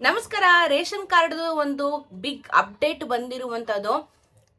ನಮಸ್ಕಾರ, ration card ಒಂದು big update ಬಂದಿರುವಂಥದ್ದು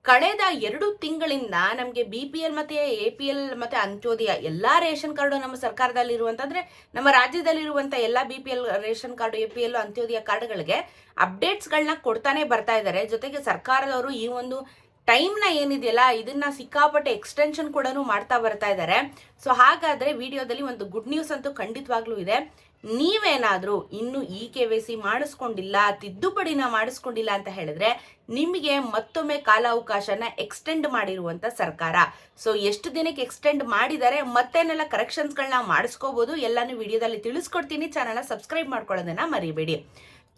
ಕಳೆದ ಎರಡು ತಿಂಗಳಿಂದ ನಮಗೆ ಬಿ ಪಿ ಎಲ್ ಮತ್ತೆ ಎ ಪಿ ಎಲ್ ಮತ್ತೆ ಅಂತ್ಯೋದಯ ಎಲ್ಲ ರೇಷನ್ ಕಾರ್ಡು ನಮ್ಮ ಸರ್ಕಾರದಲ್ಲಿ ಇರುವಂತಂದ್ರೆ ನಮ್ಮ ರಾಜ್ಯದಲ್ಲಿರುವಂಥ ಎಲ್ಲಾ B P L, ration card, A P L, Antyodaya ಕಾರ್ಡ್ಗಳಿಗೆ ಅಪ್ಡೇಟ್ಸ್ಗಳನ್ನ ಕೊಡ್ತಾನೆ ಬರ್ತಾ ಇದ್ದಾರೆ ಜೊತೆಗೆ ಸರ್ಕಾರದವರು ಈ ಒಂದು ಟೈಮ್ನ ಏನಿದೆಯಲ್ಲ, ಇದನ್ನ ಸಿಕ್ಕಾಪಟ್ಟೆ ಎಕ್ಸ್ಟೆನ್ಷನ್ ಕೂಡ ಮಾಡ್ತಾ ಬರ್ತಾ ಇದ್ದಾರೆ ಸೊ ಹಾಗಾದ್ರೆ ವಿಡಿಯೋದಲ್ಲಿ ಒಂದು ಗುಡ್ ನ್ಯೂಸ್ ಅಂತೂ ಖಂಡಿತವಾಗ್ಲೂ ಇದೆ. ನೀವೇನಾದ್ರೂ ಇನ್ನು ಇ ಕೆ ವಿ ಸಿ ಮಾಡಿಸ್ಕೊಂಡಿಲ್ಲ ತಿದ್ದುಪಡಿನ ಮಾಡಿಸ್ಕೊಂಡಿಲ್ಲ ಅಂತ ಹೇಳಿದ್ರೆ ನಿಮಗೆ ಮತ್ತೊಮ್ಮೆ ಕಾಲಾವಕಾಶನ ಎಕ್ಸ್ಟೆಂಡ್ ಮಾಡಿರುವಂತ ಸರ್ಕಾರ. ಸೊ ಎಷ್ಟು ದಿನಕ್ಕೆ ಎಕ್ಸ್ಟೆಂಡ್ ಮಾಡಿದ್ದಾರೆ ಮತ್ತೇನೆಲ್ಲ ಕರೆಕ್ಷನ್ಸ್ಗಳನ್ನ ಮಾಡಿಸ್ಕೋಬಹುದು ಎಲ್ಲಾನು ವಿಡಿಯೋದಲ್ಲಿ ತಿಳಿಸ್ಕೊಡ್ತೀನಿ. ಚಾನಲ್ನ ಸಬ್ಸ್ಕ್ರೈಬ್ ಮಾಡ್ಕೊಳ್ಳೋದನ್ನ ಮರಿಬೇಡಿ.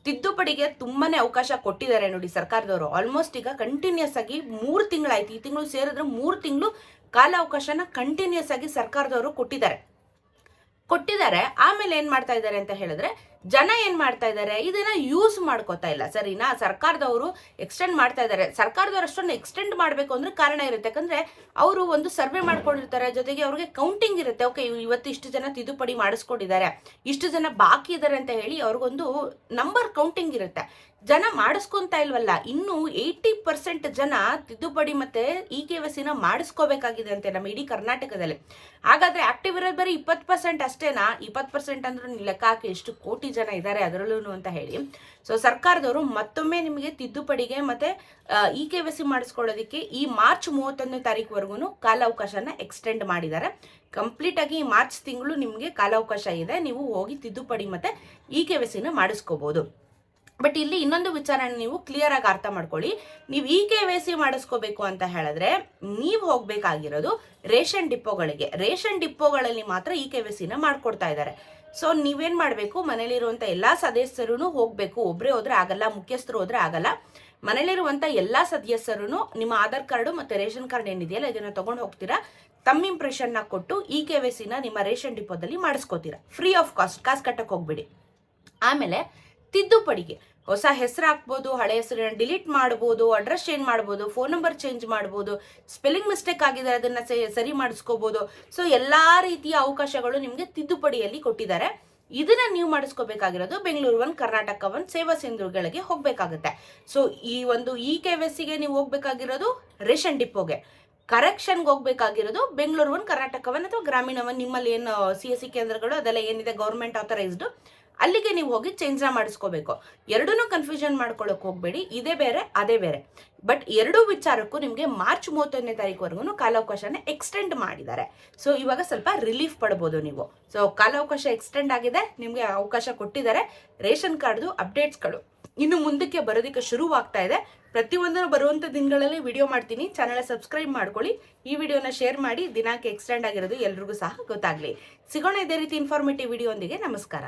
ತಿದ್ದುಪಡಿಗೆ ತುಂಬಾನೇ ಅವಕಾಶ ಕೊಟ್ಟಿದ್ದಾರೆ ನೋಡಿ ಸರ್ಕಾರದವರು. ಆಲ್ಮೋಸ್ಟ್ ಈಗ ಕಂಟಿನ್ಯೂಸ್ ಆಗಿ ಮೂರು ತಿಂಗಳಾಯ್ತು ಈ ತಿಂಗಳು ಸೇರಿದ್ರೆ ಮೂರು ತಿಂಗಳು ಕಾಲಾವಕಾಶನ ಕಂಟಿನ್ಯೂಸ್ ಆಗಿ ಸರ್ಕಾರದವರು ಕೊಟ್ಟಿದ್ದಾರೆ. ಕೊಟ್ಟಿದ್ದಾರೆ, ಆಮೇಲೆ ಏನ್ ಮಾಡ್ತಾ ಇದ್ದಾರೆ ಅಂತ ಹೇಳಿದ್ರೆ, ಜನ ಏನ್ ಮಾಡ್ತಾ ಇದ್ದಾರೆ, ಇದನ್ನ ಯೂಸ್ ಮಾಡ್ಕೋತಾ ಇಲ್ಲ. ಸರಿನಾ? ಸರ್ಕಾರದವರು ಎಕ್ಸ್ಟೆಂಡ್ ಮಾಡ್ತಾ ಇದ್ದಾರೆ. ಸರ್ಕಾರದವರು ಅಷ್ಟೊಂದು ಎಕ್ಸ್ಟೆಂಡ್ ಮಾಡಬೇಕು ಅಂದ್ರೆ ಕಾರಣ ಇರುತ್ತೆ. ಯಾಕಂದ್ರೆ ಅವರು ಒಂದು ಸರ್ವೆ ಮಾಡ್ಕೊಂಡಿರ್ತಾರೆ, ಜೊತೆಗೆ ಅವ್ರಿಗೆ ಕೌಂಟಿಂಗ್ ಇರುತ್ತೆ. ಓಕೆ ಇವತ್ತು ಇಷ್ಟು ಜನ ತಿದ್ದುಪಡಿ ಮಾಡಿಸ್ಕೊಂಡಿದ್ದಾರೆ, ಇಷ್ಟು ಜನ ಬಾಕಿ ಇದ್ದಾರೆ ಅಂತ ಹೇಳಿ ಅವ್ರಿಗೊಂದು ನಂಬರ್ ಕೌಂಟಿಂಗ್ ಇರುತ್ತೆ. ಜನ ಮಾಡಿಸ್ಕೊಂತ ಇಲ್ವಲ್ಲ, ಇನ್ನು ಏಯ್ಟಿ ಪರ್ಸೆಂಟ್ ಜನ ತಿದ್ದುಪಡಿ ಮತ್ತೆ ಇ ಕೆ ವಸಿನ ಮಾಡಿಸ್ಕೋಬೇಕಾಗಿದೆ ಅಂತೆ ನಮ್ಮ ಇಡೀ ಕರ್ನಾಟಕದಲ್ಲಿ. ಹಾಗಾದ್ರೆ ಆಕ್ಟಿವ್ ಇರೋದು ಬರೀ ಇಪ್ಪತ್ತು ಪರ್ಸೆಂಟ್ ಅಷ್ಟೇನಾ? ಇಪ್ಪತ್ತು ಪರ್ಸೆಂಟ್ ಅಂದ್ರೂ ಲೆಕ್ಕ ಹಾಕಿ ಎಷ್ಟು ಕೋಟಿ ಜನ ಇದ್ದಾರೆ ಅದರಲ್ಲೂ ಅಂತ ಹೇಳಿ. ಸೊ ಸರ್ಕಾರದವರು ಮತ್ತೊಮ್ಮೆ ನಿಮಗೆ ತಿದ್ದುಪಡಿಗೆ ಮತ್ತೆ ಇ ಕೆ ವಸಿ ಮಾಡಿಸ್ಕೊಳ್ಳೋದಕ್ಕೆ ಈ ಮಾರ್ಚ್ ಮೂವತ್ತೊಂದನೇ ತಾರೀಕುವರೆಗೂ ಕಾಲಾವಕಾಶನ ಎಕ್ಸ್ಟೆಂಡ್ ಮಾಡಿದ್ದಾರೆ. ಕಂಪ್ಲೀಟ್ ಆಗಿ ಈ ಮಾರ್ಚ್ ತಿಂಗಳು ನಿಮಗೆ ಕಾಲಾವಕಾಶ ಇದೆ. ನೀವು ಹೋಗಿ ತಿದ್ದುಪಡಿ ಮತ್ತೆ ಇ ಕೆ ವಸಿನ ಮಾಡಿಸ್ಕೋಬಹುದು ಬಟ್ ಇಲ್ಲಿ ಇನ್ನೊಂದು ವಿಚಾರನ ನೀವು ಕ್ಲಿಯರ್ ಆಗಿ ಅರ್ಥ ಮಾಡ್ಕೊಳ್ಳಿ. ನೀವು ಈ ಕೆ ವೈ ಸಿ ಮಾಡಿಸ್ಕೋಬೇಕು ಅಂತ ಹೇಳಿದ್ರೆ ನೀವು ಹೋಗ್ಬೇಕಾಗಿರೋದು ರೇಷನ್ ಡಿಪೋಗಳಿಗೆ. ರೇಷನ್ ಡಿಪೋಗಳಲ್ಲಿ ಮಾತ್ರ ಈ ಕೆ ವೈ ಸಿನ ಮಾಡ್ಕೊಡ್ತಾ ಇದ್ದಾರೆ. ಸೊ ನೀವೇನ್ ಮಾಡಬೇಕು? ಮನೇಲಿರುವಂತ ಎಲ್ಲಾ ಸದಸ್ಯರು ಹೋಗ್ಬೇಕು. ಒಬ್ರೇ ಹೋದ್ರೆ ಆಗಲ್ಲ, ಮುಖ್ಯಸ್ಥರು ಹೋದ್ರೆ ಆಗಲ್ಲ. ಮನೇಲಿರುವಂತ ಎಲ್ಲಾ ಸದಸ್ಯರು ನಿಮ್ಮ ಆಧಾರ್ ಕಾರ್ಡು ಮತ್ತೆ ರೇಷನ್ ಕಾರ್ಡ್ ಏನಿದೆಯಲ್ಲ ಇದನ್ನ ತಗೊಂಡು ಹೋಗ್ತೀರಾ? ತಮ್ಮ ಇಂಪ್ರೆಷನ್ನ ಕೊಟ್ಟು ಈ ಕೆ ವೈ ಸಿನ ನಿಮ್ಮ ರೇಷನ್ ಡಿಪೋದಲ್ಲಿ ಮಾಡಿಸ್ಕೋತೀರಾ. ಫ್ರೀ ಆಫ್ ಕಾಸ್ಟ್ ಕಾಸು ಕಟ್ಟಕ್ಕೆ ಹೋಗ್ಬಿಡಿ. ಆಮೇಲೆ ತಿದ್ದುಪಡಿಗೆ. ಹೊಸ ಹೆಸರು ಹಾಕ್ಬೋದು, ಹಳೆ ಹೆಸರನ್ನ ಡಿಲೀಟ್ ಮಾಡ್ಬೋದು, ಅಡ್ರೆಸ್ ಚೇಂಜ್ ಮಾಡ್ಬೋದು, ಫೋನ್ ನಂಬರ್ ಚೇಂಜ್ ಮಾಡ್ಬೋದು, ಸ್ಪೆಲ್ಲಿಂಗ್ ಮಿಸ್ಟೇಕ್ ಆಗಿದೆ, ಅದನ್ನ ಸರಿ ಮಾಡಿಸ್ಕೋಬಹುದು ಸೊ, ಎಲ್ಲಾ ರೀತಿಯ ಅವಕಾಶಗಳು ನಿಮಗೆ ತಿದ್ದುಪಡಿಯಲ್ಲಿ ಕೊಟ್ಟಿದ್ದಾರೆ. ಇದನ್ನ ನೀವು ಮಾಡಿಸ್ಕೋಬೇಕಾಗಿರೋದು ಬೆಂಗಳೂರು ಒನ್, ಕರ್ನಾಟಕ ಒನ್ ಸೇವಾ ಸಿಂಧುಗಳಿಗೆ ಹೋಗ್ಬೇಕಾಗುತ್ತೆ. ಸೊ, ಈ ಒಂದು ಇ ಕೆ ಗೆ ನೀವು ಹೋಗ್ಬೇಕಾಗಿರೋದು ರೇಷನ್ ಡಿಪೋಗೆ. ಕರೆಕ್ಷನ್ಗೆ ಹೋಗ್ಬೇಕಾಗಿರೋದು ಬೆಂಗಳೂರು ಒನ್, ಕರ್ನಾಟಕ ಒನ್ ಅಥವಾ ಗ್ರಾಮೀಣ ಒನ್, ನಿಮ್ಮಲ್ಲಿ ಏನು ಸಿ ಎಸ್ ಸಿ ಕೇಂದ್ರಗಳು, ಅದೆಲ್ಲ ಏನಿದೆ, ಗೌರ್ಮೆಂಟ್ ಆಥರೈಸ್ಡ್ ಅಲ್ಲಿಗೆ ನೀವು ಹೋಗಿ ಚೇಂಜ್ನ ಮಾಡಿಸ್ಕೋಬೇಕು. ಎರಡನ್ನೂ ಕನ್ಫ್ಯೂಷನ್ ಮಾಡ್ಕೊಳ್ಳೋಕೆ ಹೋಗಬೇಡಿ. ಇದೇ ಬೇರೆ, ಅದೇ ಬೇರೆ. ಬಟ್ ಎರಡೂ ವಿಚಾರಕ್ಕೂ ನಿಮಗೆ ಮಾರ್ಚ್ ಮೂವತ್ತೊಂದನೇ ತಾರೀಕುವರೆಗೂ ಕಾಲಾವಕಾಶನ ಎಕ್ಸ್ಟೆಂಡ್ ಮಾಡಿದ್ದಾರೆ. ಸೊ ಇವಾಗ ಸ್ವಲ್ಪ ರಿಲೀಫ್ ಪಡ್ಬೋದು ನೀವು. ಸೊ ಕಾಲಾವಕಾಶ ಎಕ್ಸ್ಟೆಂಡ್ ಆಗಿದೆ, ನಿಮಗೆ ಅವಕಾಶ ಕೊಟ್ಟಿದ್ದಾರೆ. ರೇಷನ್ ಕಾರ್ಡ್ದು ಅಪ್ಡೇಟ್ಸ್ಗಳು. ಇನ್ನು ಮುಂದಕ್ಕೆ ಬರೋದಕ್ಕೆ ಶುರುವಾಗ್ತಾ ಇದೆ. ಪ್ರತಿಯೊಂದನ್ನು ಬರುವಂಥ ದಿನಗಳಲ್ಲಿ ವಿಡಿಯೋ ಮಾಡ್ತೀನಿ. ಚಾನಲ್ ಸಬ್ಸ್ಕ್ರೈಬ್ ಮಾಡ್ಕೊಳ್ಳಿ. ಈ ವಿಡಿಯೋನ ಶೇರ್ ಮಾಡಿ. ದಿನಾಂಕ ಎಕ್ಸ್ಟೆಂಡ್ ಆಗಿರೋದು ಎಲ್ರಿಗೂ ಸಹ ಗೊತ್ತಾಗ್ಲಿ. ಸಿಗೋಣ ಇದೇ ರೀತಿ ಇನ್ಫಾರ್ಮೇಟಿವ್ ವಿಡಿಯೋ ನಮಸ್ಕಾರ.